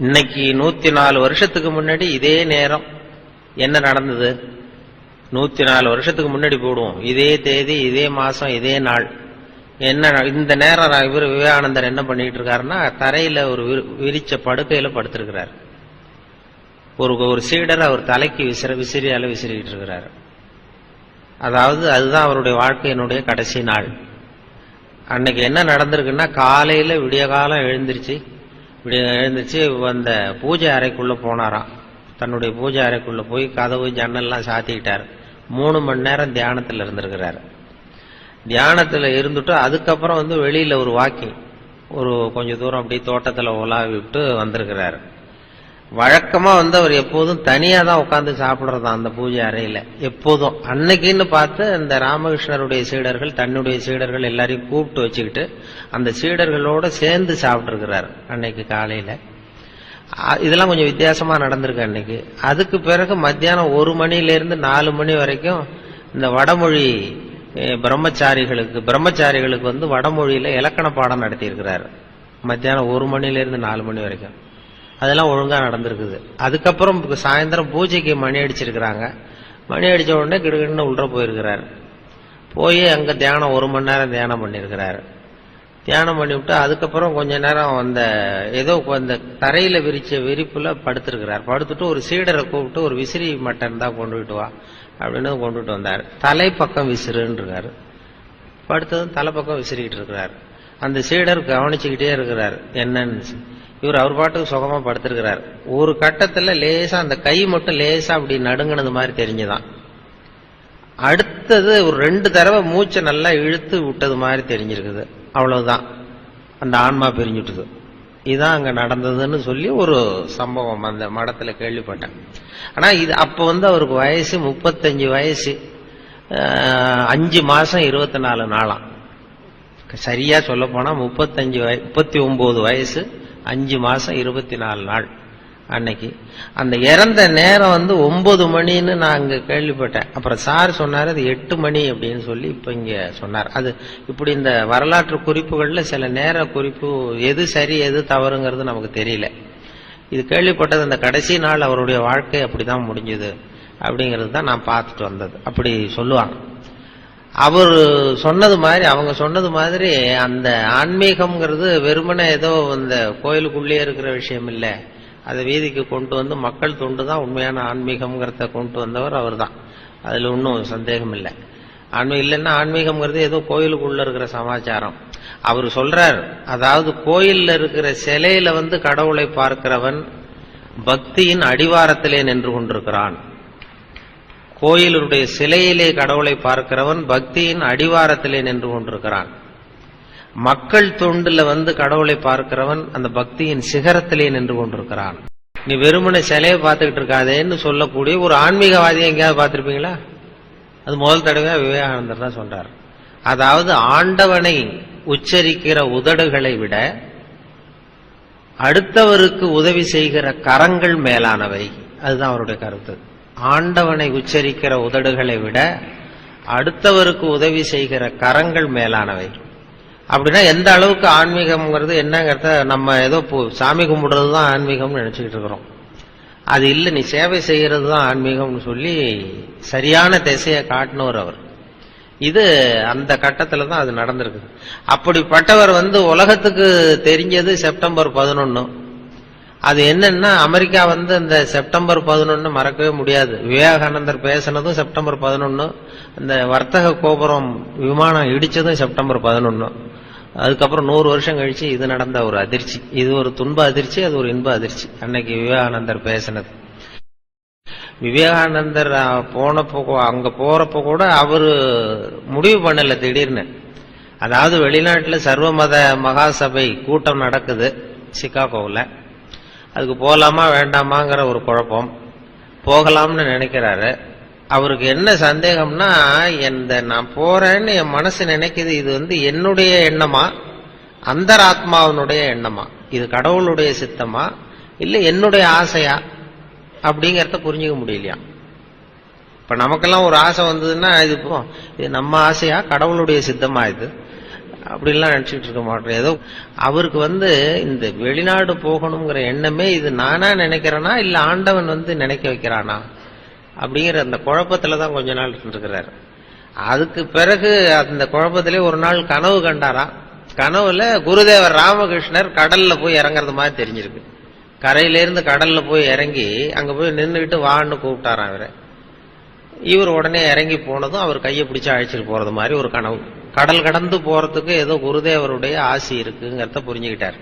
இன்னைக்கு நூத்தி நாலு வருஷத்துக்கு முன்னாடி இதே நேரம். என்ன நடந்தது? நூத்தி நாலு வருஷத்துக்கு முன்னாடி போடுவோம். இதே தேதி இதே மாசம் இதே நாள். என்ன இந்த நேரம் நான் இவர் விவேகானந்தர் என்ன பண்ணிட்டு இருக்காருன்னா தரையில ஒரு விரி- விரிச்ச படுக்கையில படுத்திருக்கிறார். ஒரு ஒரு சீடர் அவர் தலைக்கு விசிற விசிறியால விசிறிட்டு இருக்கிறார். அதாவது அதுதான் அவருடைய வாழ்க்கையினுடைய கடைசி நாள். அன்னைக்கு என்ன நடந்திருக்குன்னா காலையில விடிய காலம் எழுந்திருச்சு இப்படி எழுந்துச்சு அந்த பூஜை அறைக்குள்ள போனாராம். தன்னுடைய பூஜை அறைக்குள்ள போய் கதவு ஜன்னல்லாம் சாத்திக்கிட்டார். மூணு மணி நேரம் தியானத்தில் இருந்திருக்கிறார். தியானத்தில் இருந்துட்டு அதுக்கப்புறம் வந்து வெளியில் ஒரு வாக்கிங். ஒரு கொஞ்ச தூரம் அப்படியே தோட்டத்தில் உலாவி விட்டு வந்திருக்கிறாரு. வழக்கமா வந்து அவர் எப்போதும் தனியா தான் உட்காந்து சாப்பிடுறதா அந்த பூஜை அறையில. எப்போதும். அன்னைக்குன்னு பார்த்து இந்த ராமகிருஷ்ணருடைய சீடர்கள் தன்னுடைய சீடர்கள் எல்லாரையும் கூப்பிட்டு வச்சுக்கிட்டு அந்த சீடர்களோட சேர்ந்து சாப்பிட்டுருக்கிறார் அன்னைக்கு காலையில. இதெல்லாம் கொஞ்சம் வித்தியாசமா நடந்திருக்கு அன்னைக்கு. அதுக்கு பிறகு மத்தியானம் ஒரு மணிலேருந்து நாலு மணி வரைக்கும் இந்த வடமொழி பிரம்மச்சாரிகளுக்கு பிரம்மச்சாரிகளுக்கு வந்து வடமொழியில இலக்கண பாடம் நடத்தியிருக்கிறார். மத்தியானம் ஒரு மணிலேருந்து நாலு மணி வரைக்கும். அதெல்லாம் ஒழுங்கா நடந்திருக்குது. அதுக்கப்புறம் சாயந்தரம் பூஜைக்கு மணி அடிச்சிருக்கிறாங்க. மணி அடிச்ச உடனே கிடுகிடுன்னு உள்ள போயிருக்கிறாரு. போய் அங்க தியானம் ஒரு மணி நேரம் தியானம் பண்ணியிருக்கிறார் தியானம் பண்ணிவிட்டு அதுக்கப்புறம் கொஞ்ச நேரம் அந்த ஏதோ அந்த தரையில விரிச்ச விரிப்புல படுத்திருக்கிறார். படுத்துட்டு ஒரு சீடரை கூப்பிட்டு ஒரு விசிறி மட்டன் தான் கொண்டுகிட்டு வா அப்படின்னு கொண்டுட்டு வந்தார். தலை பக்கம் விசிறுன்னு படுத்ததும் தலை பக்கம் விசிறிக்கிட்டு இருக்கிறார். அந்த சீடர் கவனிச்சுக்கிட்டே இருக்கிறார். என்னன்னு இவர் அவர் பாட்டுக்கு சுகமா படுத்திருக்கிறார். ஒரு கட்டத்துல லேசா அந்த கை மட்டும் லேசா அப்படி நடுங்கினது மாதிரி தெரிஞ்சுதான். அடுத்தது ஒரு ரெண்டு தடவை மூச்சை நல்லா இழுத்து விட்டது மாதிரி தெரிஞ்சிருக்குது. அவ்வளவுதான். அந்த ஆன்மா பிரிஞ்சுட்டுது. இதுதான் அங்க நடந்ததுன்னு சொல்லி ஒரு சம்பவம் அந்த மடத்துல கேள்விப்பட்டேன். ஆனா இது அப்ப வந்து அவருக்கு வயசு முப்பத்தஞ்சு வயசு. அஞ்சு மாசம் இருபத்தி நாலு நாளாம். சரியா சொல்ல போனா முப்பத்தஞ்சு வய முப்பத்தி ஒன்பது வயசு. அஞ்சு மாதம் இருபத்தி நாலு நாள் அன்னைக்கு. அந்த இறந்த நேரம் வந்து ஒன்பது மணின்னு நான் அங்கே கேள்விப்பட்டேன். அப்புறம் சார் சொன்னார் அது எட்டு மணி அப்படின்னு சொல்லி இப்போ இங்கே சொன்னார். அது இப்படி இந்த வரலாற்று குறிப்புகளில் சில நேர குறிப்பு எது சரி எது தவறுங்கிறது நமக்கு தெரியல. இது கேள்விப்பட்டது. அந்த கடைசி நாள் அவருடைய வாழ்க்கை அப்படிதான் முடிஞ்சுது அப்படிங்கிறது தான் நான் பார்த்துட்டு வந்தது. அப்படி சொல்லுவாங்க. அவர் சொன்னது மாதிரி அவங்க சொன்னது மாதிரி அந்த ஆன்மீகம்ங்கிறது வெறுமனே ஏதோ அந்த கோயிலுக்குள்ளேயே இருக்கிற விஷயம் இல்லை. அதை வீதிக்கு கொண்டு வந்து மக்கள் தொண்டு தான் உண்மையான ஆன்மீகம்ங்கிறத கொண்டு வந்தவர் அவர் தான் அதில் ஒன்றும் சந்தேகம் இல்லை. ஆன்மீகம் இல்லைன்னா ஆன்மீகம்ங்கிறது ஏதோ கோயிலுக்குள்ளே இருக்கிற சமாச்சாரம். அவர் சொல்றார் அதாவது கோயிலில் இருக்கிற சிலையில வந்து கடவுளை பார்க்கிறவன் பக்தியின் அடிவாரத்திலே நின்று கொண்டிருக்கிறான். கோயிலுடைய சிலையிலே கடவுளை பார்க்கிறவன் பக்தியின் அடிவாரத்திலே நின்று கொண்டிருக்கிறான். மக்கள் தொண்டுல வந்து கடவுளை பார்க்கிறவன் அந்த பக்தியின் சிகரத்திலே நின்று கொண்டிருக்கிறான். நீ வெறுமனை சிலையை பார்த்துக்கிட்டு இருக்காதேன்னு சொல்லக்கூடிய ஒரு ஆன்மீகவாதியை எங்கேயாவது பார்த்துருப்பீங்களா? அது முதல் தடவை விவேகானந்தர் தான் சொல்றார். அதாவது ஆண்டவனை உச்சரிக்கிற உதடுகளை விட அடுத்தவருக்கு உதவி செய்கிற கரங்கள் மேலானவை. அதுதான் அவருடைய கருத்து. ஆண்டவனை உச்சரிக்கிற உதடுகளை விட அடுத்தவருக்கு உதவி செய்கிற கரங்கள் மேலானவை. அப்படின்னா எந்த அளவுக்கு ஆன்மீகம்ங்கிறது என்னங்கிறத நம்ம ஏதோ பு- சாமி கும்பிடுறது தான் ஆன்மீகம்னு நினைச்சுக்கிட்டு இருக்கிறோம். அது இல்லை நீ சேவை செய்கிறது தான் ஆன்மீகம்னு சொல்லி சரியான திசையை காட்டினவர் அவர். இது அந்த கட்டத்தில் தான் அது நடந்திருக்கு அப்படிப்பட்டவர் வந்து உலகத்துக்கு தெரிஞ்சது செப்டம்பர் பதினொன்று அது என்னன்னா அமெரிக்கா வந்து இந்த செப்டம்பர் பதினொன்னு மறக்கவே முடியாது. விவேகானந்தர் பேசினதும் செப்டம்பர் பதினொன்னு இந்த வர்த்தக கோபுரம் விமானம் இடிச்சதும் செப்டம்பர் பதினொன்னு. அதுக்கப்புறம் நூறு வருஷம் கழிச்சு இது நடந்த ஒரு அதிர்ச்சி. இது ஒரு துன்ப அதிர்ச்சி அது ஒரு இன்ப அதிர்ச்சி. அன்னைக்கு விவேகானந்தர் பேசினது. விவேகானந்தர் போனப்போ அங்க போறப்போ கூட அவரு முடிவு பண்ணல திடீர்னு. அதாவது வெளிநாட்டுல சர்வமத மகாசபை கூட்டம் நடக்குது சிகாகோவில் அதுக்கு போகலாமா வேண்டாமாங்கிற ஒரு குழப்பம். போகலாம்னு நினைக்கிறாரு. அவருக்கு என்ன சந்தேகம்னா இந்த நான் போறேன்னு என் மனசு நினைக்குது இது வந்து என்னுடைய எண்ணமா? அந்தராத்மாவினுடைய எண்ணமா? இது கடவுளுடைய சித்தமா? இல்ல என்னுடைய ஆசையா? அப்படிங்கறத புரிஞ்சுக்க முடியலையா? இப்ப நமக்கெல்லாம் ஒரு ஆசை வந்ததுன்னா இது இது நம்ம ஆசையா? கடவுளுடைய சித்தமா இது? அப்படின்லாம் நினச்சிக்கிட்டு இருக்க மாட்டோம். ஏதோ அவருக்கு வந்து இந்த வெளிநாடு போகணுங்கிற எண்ணமே இது நானா நினைக்கிறேனா இல்லை ஆண்டவன் வந்து நினைக்க வைக்கிறானா? அப்படிங்கிற அந்த குழப்பத்தில் தான் கொஞ்ச நாள் இருக்கிறாரு அதுக்கு பிறகு அந்த குழப்பத்திலே ஒரு நாள் கனவு கண்டாராம் கனவுல குருதேவர் ராமகிருஷ்ணர் கடல்ல போய் இறங்குறது மாதிரி தெரிஞ்சிருக்கு. கரையிலேருந்து கடல்ல போய் இறங்கி அங்க போய் நின்றுகிட்டு வான்னு கூப்பிட்டாராம் அவரை இவர் உடனே இறங்கி போனதும் அவர் கையை பிடிச்சி அழைச்சிட்டு போறது மாதிரி ஒரு கனவு. கடல் கடந்து போறதுக்கு ஏதோ குருதேவருடைய ஆசி இருக்குங்கிறத புரிஞ்சுக்கிட்டார்.